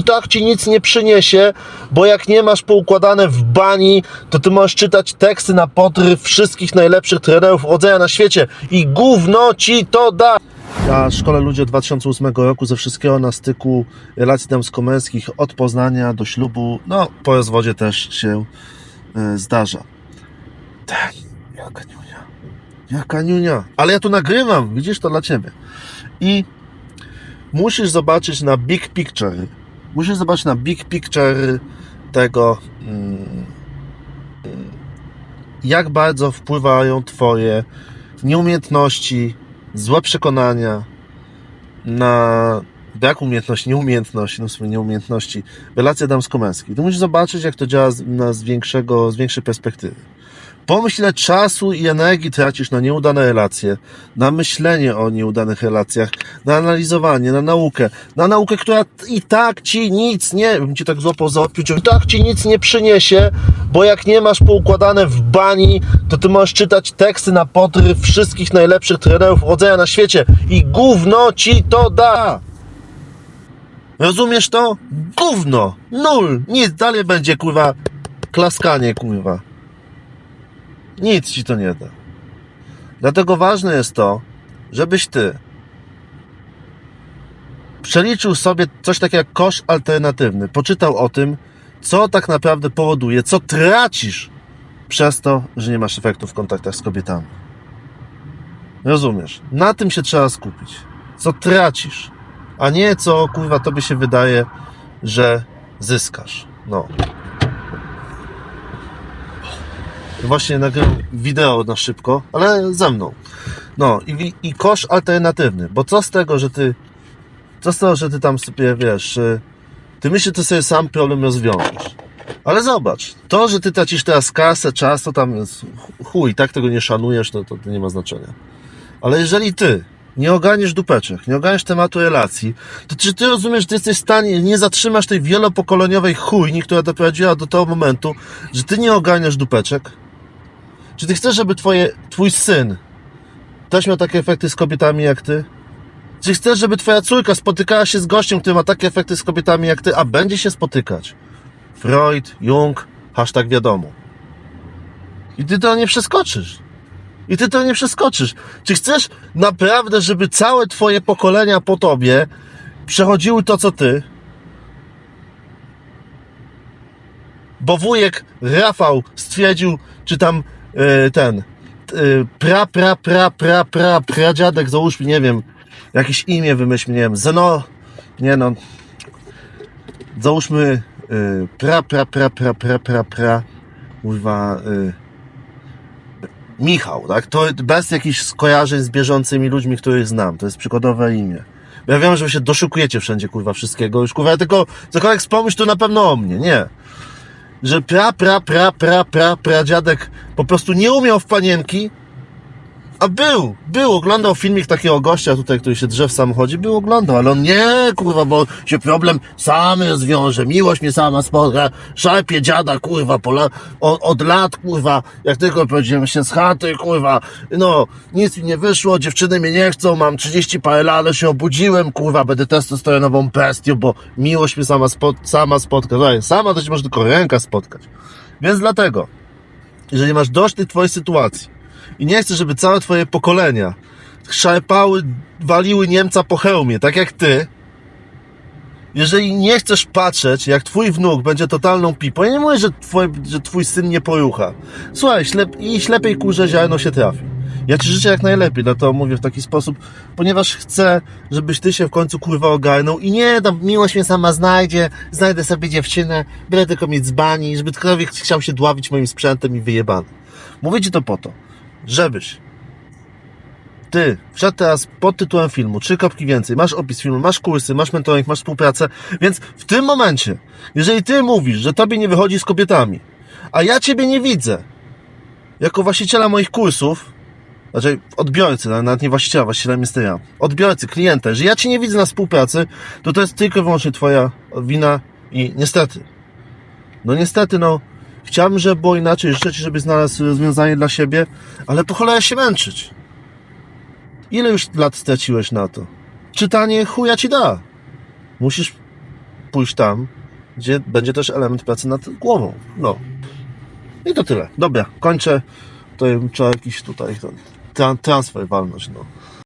I tak ci nic nie przyniesie, bo jak nie masz poukładane w bani, to ty możesz czytać teksty na podryw wszystkich najlepszych trenerów chodzenia na świecie i gówno ci to da. Ja szkole ludzi od 2008 roku ze wszystkiego na styku relacji damsko-męskich od Poznania do ślubu, no po rozwodzie też się e, zdarza. Tak, jaka niunia. Jaka niunia. Ale ja tu nagrywam, widzisz, to dla ciebie. I musisz zobaczyć na big picture. Musisz zobaczyć na big picture tego, mm, jak bardzo wpływają Twoje nieumiejętności, złe przekonania na brak umiejętności, nieumiejętności, no w sumie nieumiejętności, relacje damsko-męskie. Ty musisz zobaczyć, jak to działa z, na, z, większego, z większej perspektywy. Pomyśl, ile czasu i energii tracisz na nieudane relacje, na myślenie o nieudanych relacjach, na analizowanie, na naukę, na naukę, która i tak ci nic nie, bym ci tak złapał za i tak ci nic nie przyniesie, bo jak nie masz poukładane w bani, to ty możesz czytać teksty na podryw wszystkich najlepszych trenerów chodzenia na świecie i gówno ci to da. Rozumiesz to? Gówno! Nul! Nic, dalej będzie, kurwa, klaskanie, kurwa. Nic ci to nie da. Dlatego ważne jest to, żebyś ty przeliczył sobie coś takiego jak kosz alternatywny, poczytał o tym, co tak naprawdę powoduje, co tracisz przez to, że nie masz efektu w kontaktach z kobietami. Rozumiesz? Na tym się trzeba skupić. Co tracisz, a nie co kurwa tobie się wydaje, że zyskasz. No. Właśnie nagrałem wideo na szybko, ale ze mną. No i, i kosz alternatywny, bo co z tego, że ty co z tego, że ty tam sobie, wiesz, y, ty myślisz, że sobie sam problem rozwiążesz. Ale zobacz, to, że ty tracisz teraz kasę, czas, to tam jest chuj, tak tego nie szanujesz, to, to, to nie ma znaczenia. Ale jeżeli ty nie oganiesz dupeczek, nie oganiesz tematu relacji, to czy ty rozumiesz, że ty jesteś w stanie, nie zatrzymasz tej wielopokoleniowej chujni, która doprowadziła do tego momentu, że ty nie oganiasz dupeczek? Czy ty chcesz, żeby twoje, twój syn też miał takie efekty z kobietami jak ty? Czy chcesz, żeby twoja córka spotykała się z gościem, który ma takie efekty z kobietami jak ty, a będzie się spotykać? Freud, Jung, hashtag wiadomo. I ty to nie przeskoczysz. I ty to nie przeskoczysz. Czy chcesz naprawdę, żeby całe twoje pokolenia po tobie przechodziły to, co ty? Bo wujek Rafał stwierdził, czy tam ten e, pra, pra, pra, pra, pra, pradziadek, załóżmy, nie wiem, jakieś imię wymyślmy, nie wiem, Zeno, nie no, załóżmy y, pra, pra, pra, pra, pra, pra, pra, kurwa, y, Michał, tak? To bez jakichś skojarzeń z bieżącymi ludźmi, których znam. To jest przykładowe imię. Ja wiem, że wy się doszukujecie wszędzie, kurwa, wszystkiego. Już, kurwa, ja tylko cokolwiek wspomnisz, to na pewno o mnie. Nie. Że pra, pra, pra, pra, pra, pra, dziadek po prostu nie umiał w panienki, a był, był, oglądał filmik takiego gościa tutaj, który się drze w samochodzie, był, oglądał, ale on nie, kurwa, bo się problem sam rozwiąże, miłość mnie sama spotka, szarpie dziada, kurwa, pola, od, od lat, kurwa, jak tylko powiedziałem się z chaty, kurwa, no, nic mi nie wyszło, dziewczyny mnie nie chcą, mam 30 parę lat, ale się obudziłem, kurwa, będę testosteronową bestią, bo miłość mnie sama, spot, sama spotka, Słuchaj, sama to się może tylko ręka spotkać, więc dlatego, jeżeli masz dość tej twojej sytuacji, i nie chcesz, żeby całe twoje pokolenia szarpały, waliły Niemca po hełmie, tak jak ty, jeżeli nie chcesz patrzeć, jak twój wnuk będzie totalną pipą, ja nie mówię, że, twój, że twój syn nie porucha. Słuchaj, ślep, i ślepej kurze ziarno się trafi. Ja ci życzę jak najlepiej, dlatego mówię w taki sposób, ponieważ chcę, żebyś ty się w końcu kurwa ogarnął i nie, tam miłość mnie sama znajdzie, znajdę sobie dziewczynę, byle tylko mieć z bani, żeby ktokolwiek chciał się dławić moim sprzętem i wyjebany. Mówię ci to po to, żebyś. Ty wszedł teraz pod tytułem filmu, trzy kropki więcej, masz opis filmu, masz kursy, masz mentoring, masz współpracę, więc w tym momencie, jeżeli ty mówisz, że tobie nie wychodzi z kobietami, a ja ciebie nie widzę, jako właściciela moich kursów, znaczy odbiorcy, nawet nie właściciela, właścicielem jestem ja, odbiorcy, klienta, że ja cię nie widzę na współpracy, to to jest tylko i wyłącznie twoja wina i niestety, no niestety, no, chciałbym, żeby było inaczej, życzę ci, żebyś znalazł rozwiązanie dla siebie, ale po cholerę się męczyć. Ile już lat straciłeś na to? Czytanie chuja ci da. Musisz pójść tam, gdzie będzie też element pracy nad głową. No. I to tyle. Dobra, kończę. To trzeba jakiś tutaj transfer walnąć, no.